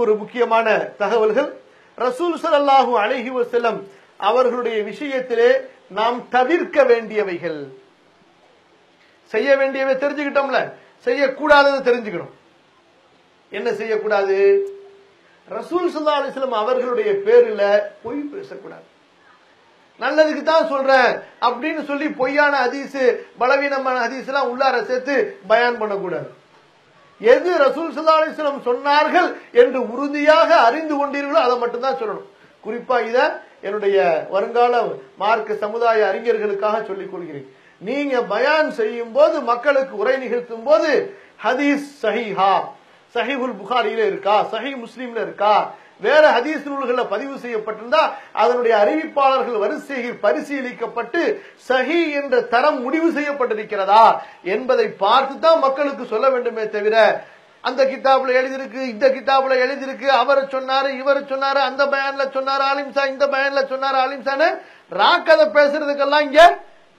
ஒரு முக்கியமான தகவல்கள். ரசூல் சலல்லாஹு அழகி வசலம் அவர்களுடைய விஷயத்திலே நாம் தவிர்க்க வேண்டியவைகள். செய்ய வேண்டியவை தெரிஞ்சுக்கிட்டோம்ல? செய்யக்கூடாததை தெரிஞ்சுக்கணும். என்ன செய்யக்கூடாது? ரசூல் சுல்லா அலிஸ்லாம் அவர்களுடைய பேரில் பொய் பேசக்கூடாது. நல்லதுக்கு தான் சொல்றேன் அப்படின்னு சொல்லி பொய்யான அதிசு பலவீனமான அதிசுலாம் உள்ளார சேர்த்து பயான் பண்ணக்கூடாது. எது ரசூல் ஸல்லல்லாஹு சொன்னார்கள் என்று உறுதியாக அறிந்து கொண்டீர்களோ அதை மட்டும்தான் சொல்லணும். குறிப்பா இத என்னுடைய வருங்கால மார்க்க சமுதாய அறிஞர்களுக்காக சொல்லிக் கொள்கிறேன். நீங்க பயான் செய்யும் போது மக்களுக்கு உரை நிகழ்த்தும் போது ஹதீஸ் சஹிஹா. சஹிபுல் புகாரியில இருக்கா? சஹி முஸ்லீம்ல இருக்கா? வேற ஹதீஸ் நூல்களில் பதிவு செய்யப்பட்டிருந்தா அதனுடைய அறிவிப்பாளர்கள் வரிசையில் பரிசீலிக்கப்பட்டு சஹி என்ற தரம் முடிவு செய்யப்பட்டிருக்கிறதா என்பதை பார்த்து தான் மக்களுக்கு சொல்ல வேண்டுமே தவிர அந்த கிதாபுல எழுதிருக்கு இந்த கிதாபுல எழுதிருக்கு அவரை சொன்னாரு இவரை சொன்னாரு அந்த பயன்ல சொன்னாரு ஆலிம்சா இந்த பயன்ல சொன்னாரு ஆலிம்சான்னு ராக்கதை பேசுறதுக்கெல்லாம் இங்க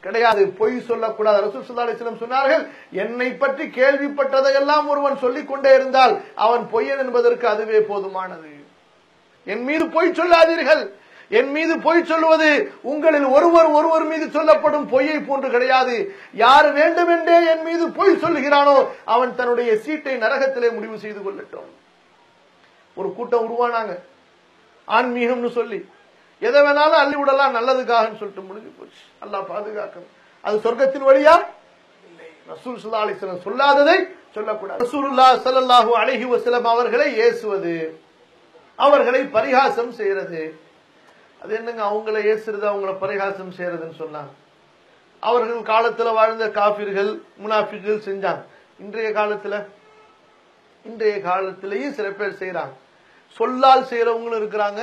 கிடையாது. பொய் சொல்லக்கூடாது. ரசூல் சுல்லா அலிஸ்லம் சொன்னார்கள் என்னை பற்றி கேள்விப்பட்டதையெல்லாம் ஒருவன் சொல்லிக் கொண்டே இருந்தால் அவன் பொய்யன் என்பதற்கு அதுவே போதுமானது. என் மீது பொய் சொல்லாதீர்கள். என் மீது பொய் சொல்லுவது உங்களில் ஒருவர் ஒருவர் மீது சொல்லப்படும் பொய்யை போன்று கிடையாது. யார் வேண்டுமென்றே என் மீது பொய் சொல்லுகிறானோ அவன் தன்னுடைய சீட்டை நரகத்திலே முடிவு செய்து கொள்ளட்டும். ஒரு கூட்டம் உருவானாங்க. ஆன்மீகம்னு சொல்லி. எதை வேணாலும் அள்ளி விடலாம் நல்லதுக்காகன்னு சொல்லிட்டு முடிஞ்சு போச்சு. அல்லா பாதுகாக்கணும். அது சொர்க்கத்தின் வழியா? ரசூல் சுல்லா அலைஹி சொல்லாததை சொல்லக்கூடாது. ரசூல் ஸல்லல்லாஹு அலைஹி வஸல்லம் அவர்களை ஏசுவது. அவர்களை பரிகாசம் செய்யறது. அது என்னங்க அவங்கள ஏசுறது அவங்கள பரிகாசம் செய்யறதுன்னு சொன்னாங்க. அவர்கள் காலத்துல வாழ்ந்த காபிர்கள் முனாஃபிகள் செஞ்சாங்க. இன்றைய காலத்துல இன்றைய காலத்திலேயும் சில பேர் செய்யறாங்க சொல்லால் செய்யறவங்களும் இருக்கிறாங்க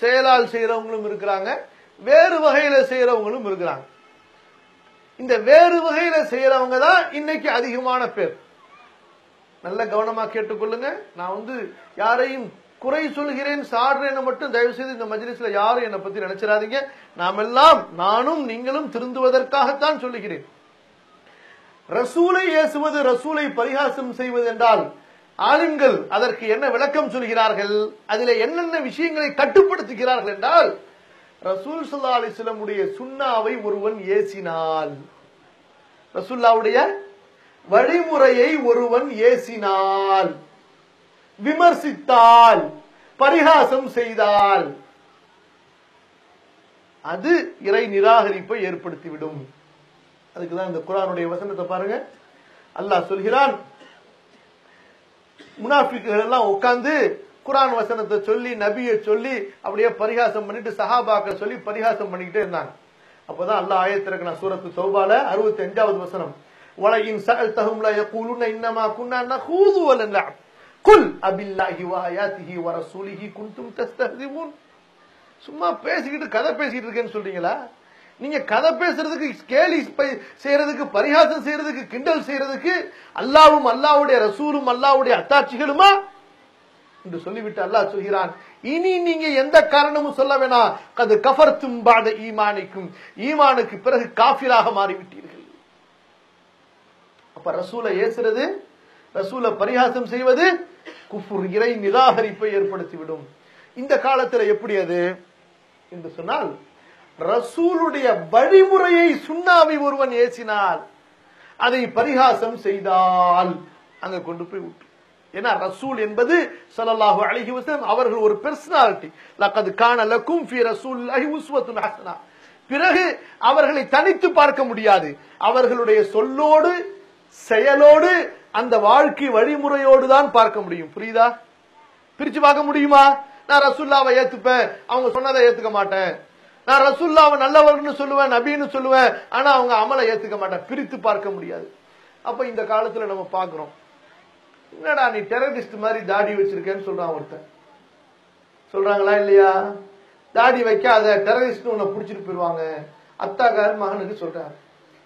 செயலால் செய்யறவங்களும் இருக்கிறாங்க வேறு வகையில செய்யறவங்களும் இருக்கிறாங்க. இந்த வேறு வகையில செய்யறவங்க தான் இன்னைக்கு அதிகமான பேர். நல்ல கவனமா கேட்டுக்கொள்ளுங்க. நான் வந்து யாரையும் குறை சொல்கிறேன் சாடுறேன்னு மட்டும் தயவு செய்து இந்த மஜ்லிஸ்ல யாரும் என்னை பத்தி நினைச்சிடாதீங்க. நாம் எல்லாம் நானும் நீங்களும் திருந்துவதற்காகத்தான் சொல்லுகிறேன். ரசூலை ஏசுவது ரசூலை பரிகாசம் செய்வது என்றால் ஆளுங்கள் அதற்கு என்ன விளக்கம் சொல்கிறார்கள் அதில் என்னென்ன விஷயங்களை கட்டுப்படுத்துகிறார்கள் என்றால் ரசூல் சுல்லா அலிஸ்லமுடைய சுண்ணாவை ஒருவன் ஏசினால். ரசூல்லாவுடைய வழிமுறையை ஒருவன் ஏசினால். விமர்சித்தால் பரிகாசம் செய்தால் அது இறை நிராகரிப்பை ஏற்படுத்திவிடும். அதுக்குதான் இந்த குரானுடைய வசனத்தை பாருங்க. அல்லாஹ் சொல்கிறான் முனாஃபிக்குகள் எல்லாம் உட்கார்ந்து குரான் வசனத்தை சொல்லி நபியை சொல்லி அப்படியே பரிகாசம் பண்ணிட்டு சஹாபாக்க சொல்லி பரிகாசம் பண்ணிக்கிட்டே இருந்தாங்க. அப்பதான் அல்லாஹ் ஆயத்திறக்கின சூரத்து சௌபால அறுபத்தி அஞ்சாவது வசனம். உலகின் சகல் தகும்ல யகூலுன இன்னமா குன்னா நகூது குல் அபில்லாஹி வ ஆயாத்திஹி வ ரசூலிஹி குன்தும் சும்மா பேசிக்கிட்டு கதை பேசிக்கிட்டு இருக்கேன்னு சொல்றீங்களா? நீங்க கதை பேசுறதுக்கு கேலி செய்யறதுக்கு பரிகாசம் செய்யறதுக்கு கிண்டல் செய்யறதுக்கு அல்லாவும் அல்லாவுடைய ரசூலும் அல்லாவுடைய அத்தாட்சிகளுமா? என்று சொல்லிவிட்டு அல்லாஹ் சொல்கிறான் இனி நீங்க எந்த காரணமும் சொல்ல வேணாம். அது கஃபர் தும்பாத ஈமானிக்கும். ஈமானுக்கு பிறகு காஃபிராக மாறிவிட்டீர்கள். அப்ப ரசூலை ஏசுறது ரசூலை பரிகாசம் செய்வது குஃபுர் இறை நிராகரிப்பை ஏற்படுத்திவிடும். இந்த காலத்துல எப்படி அது? என்று சொன்னால் ரசூலுடைய வழிமுறையை சுண்ணாவை ஒருவன் ஏசினால் அதை பரிகாசம் செய்தால் அங்க கொண்டு போய் விட்டு. ஏன்னா ரசூல் என்பது சலல்லாஹு அழகி வஸல்லம் அவர்கள் ஒரு பெர்சனாலிட்டி லக்கது காண லக்கும் ரசூல் அஹி உஸ்வத்துன் ஹசனா பிறகு அவர்களை தனித்து பார்க்க முடியாது. அவர்களுடைய சொல்லோடு செயலோடு அந்த வாழ்க்கை வழிமுறையோடு தான் பார்க்க முடியும். புரியுதா? பிரிச்சு பார்க்க முடியுமா? நான் ரசுல்லாவை ஏத்துப்பேன். அவங்க சொன்னதை ஏத்துக்க மாட்டேன். நான் ரசுல்லாவை நல்லவர்னு சொல்லுவேன் நபின்னு சொல்லுவேன் ஆனா அவங்க அமலை ஏத்துக்க மாட்டேன். பிரித்து பார்க்க முடியாது. அப்ப இந்த காலத்துல நம்ம பாக்குறோம் என்னடா நீ டெரரிஸ்ட் மாதிரி தாடி வச்சிருக்கேன்னு சொல்றான் ஒருத்தன். சொல்றாங்களா இல்லையா? தாடி வைக்காத டெரரிஸ்ட் உன்னை பிடிச்சிட்டு போயிருவாங்க. அத்தாக்கார் மகனுக்கு சொல்றாரு.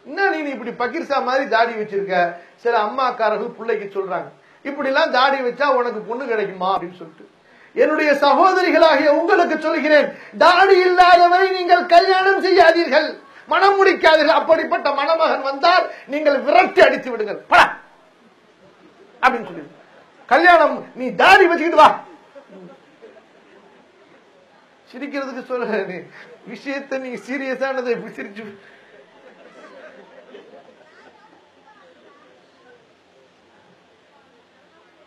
என்ன நீ இப்படி பகிர்சா மாதிரி தாடி வச்சிருக்க? சில அம்மாக்காரர்கள் பிள்ளைக்கு சொல்றாங்க. இப்படி எல்லாம் தாடி வச்சா உனக்கு பொண்ணு கிடைக்குமா? அப்படின்னு சொல்லிட்டு. என்னுடைய சகோதரிகளாகிய உங்களுக்கு சொல்கிறேன் தாடி இல்லாதவரை நீங்கள் கல்யாணம் செய்யாதீர்கள். மனம் முடிக்காதீர்கள். அப்படிப்பட்ட மணமகன் வந்தால் நீங்கள் விரட்டி அடித்து விடுங்கள். படா! அப்படின்னு சொல்லி கல்யாணம் நீ தாடி வச்சுக்கிட்டு வா. சிரிக்கிறதுக்கு சொல்ற நீ விஷயத்தை நீ சீரியஸானதை சிரிச்சு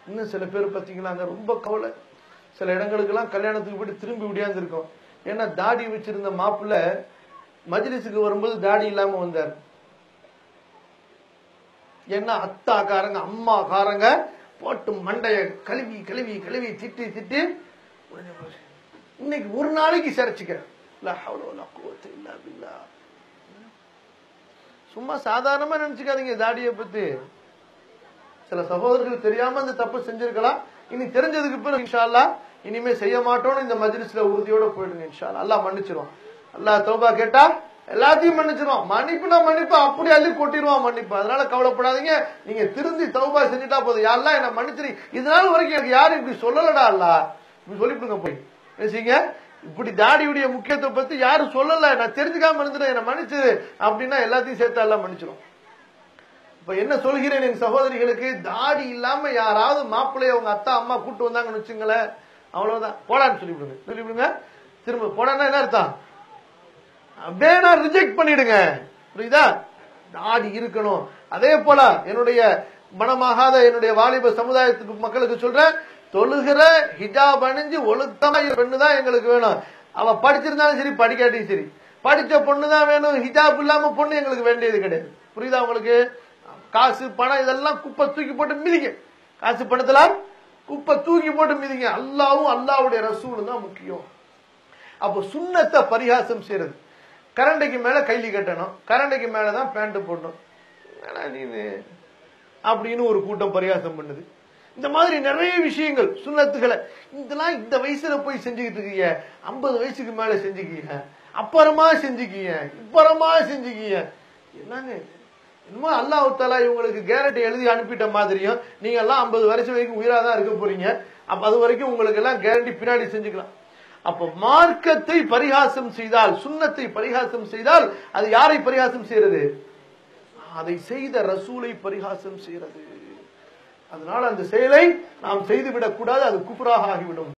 இன்னும் சில பேர் பாத்தீங்கன்னாங்க ரொம்ப கவலை. சில இடங்களுக்கெல்லாம் கல்யாணத்துக்கு போயிட்டு திரும்பி விடியாந்து இருக்கோம் ஏன்னா தாடி வச்சிருந்த மாப்பிள்ள மஜ்லிஸுக்கு வரும்போது தாடி இல்லாம வந்தார். ஏன்னா அத்தாக்காரங்க அம்மாக்காரங்க போட்டு மண்டைய கழுவி கழுவி கழுவி திட்டி திட்டி இன்னைக்கு ஒரு நாளைக்கு சிரைச்சிக்க சும்மா சாதாரணமா நினைச்சுக்காதீங்க தாடியை பத்தி. சில சகோதரர்கள் தெரியாம அந்த தப்பு செஞ்சிருக்கலாம். இனி தெரிஞ்சதுக்கு பிறகு இன்ஷா அல்லாஹ் இனிமே செய்ய மாட்டோம்னு இந்த மஜ்லிஸ்ல உறுதியோட போயிடுங்க இன்ஷா அல்லா அல்லாஹ் அல்லா தோபா கேட்டா எல்லாத்தையும் மன்னிச்சிருவான். மன்னிப்புனா மன்னிப்பு அப்படி அள்ளி கொட்டிடுவான் மன்னிப்பு. அதனால கவலைப்படாதீங்க. நீங்க திருந்தி தௌபா செஞ்சுட்டா போதும். யாரெல்லாம் என்ன மன்னிச்சிரு. இதனால வரைக்கும் எனக்கு யாரும் இப்படி சொல்லலடா அல்ல இப்படி சொல்லிவிடுங்க போய். பேசிங்க இப்படி தாடியுடைய முக்கியத்துவம் பத்தி யாரும் சொல்லல. நான் தெரிஞ்சுக்காம இருந்துட்டேன். என்ன மன்னிச்சு அப்படின்னா எல்லாத்தையும் சேர்த்து எல்லாம் மன்னிச்சிரும் இப்ப என்ன சொல்கிறேன் என் சகோதரிகளுக்கு? தாடி இல்லாம யாராவது மாப்பிள்ளைய அவங்க அத்தா அம்மா கூட்டு வந்தாங்கன்னு வச்சுங்களேன். அவ்வளவுதான். போடான்னு சொல்லிவிடுங்க. சொல்லிவிடுங்க. திரும்ப போடான்னா என்ன அர்த்தம்? அப்படியே ரிஜெக்ட் பண்ணிடுங்க. புரியுதா? தாடி இருக்கணும். அதே போல என்னுடைய மனமாகாத என்னுடைய வாலிப சமுதாயத்துக்கு மக்களுக்கு சொல்றேன் தொழுகிற ஹிஜாப் அணிஞ்சு ஒழுக்கமா பெண்ணு தான் எங்களுக்கு வேணும். அவ படிச்சிருந்தாலும் சரி படிக்காட்டியும் சரி. படிச்ச பொண்ணு தான் வேணும். ஹிஜாப் இல்லாம பொண்ணு எங்களுக்கு வேண்டியது கிடையாது. புரியுதா உங்களுக்கு? காசு பணம் இதெல்லாம் குப்பை தூக்கி போட்டு மிதிங்க. காசு பணத்தெல்லாம் குப்பை தூக்கி போட்டு மிதிங்க. அல்லாவும் அல்லாவுடைய ரசூலும் தான் முக்கியம். அப்போ சுண்ணத்தை பரிகாசம் செய்யறது கரண்டைக்கு மேல கைலி கட்டணும். கரண்டைக்கு மேலதான் பேண்ட் போடணும். என்னடா அப்படின்னு ஒரு கூட்டம் பரிகாசம் பண்ணுது. இந்த மாதிரி நிறைய விஷயங்கள் சுண்ணத்துகளை. இதெல்லாம் இந்த வயசுல போய் செஞ்சுக்கிட்டு இருக்கீங்க ஐம்பது வயசுக்கு மேல செஞ்சுக்கீங்க அப்புறமா செஞ்சுக்கீங்க இப்பறமா செஞ்சுக்கீங்க என்னங்க இன்னும் என்னமோ அல்லாஹ் தாலா இவங்களுக்கு கேரண்டி எழுதி அனுப்பிட்ட மாதிரியும் நீங்க எல்லாம் ஐம்பது வருஷம் வரைக்கும் உயிரா தான் இருக்க போறீங்க. அப்ப அது வரைக்கும் உங்களுக்கு எல்லாம் கேரண்டி பின்னாடி செஞ்சுக்கலாம். அப்ப மார்க்கத்தை பரிகாசம் செய்தால் சுண்ணத்தை பரிகாசம் செய்தால் அது யாரை பரிகாசம் செய்யறது? அதை செய்த ரசூலை பரிகாசம் செய்யறது. அதனால அந்த செயலை நாம் செய்துவிடக் கூடாது அது குஃப்ராக ஆகிவிடும்.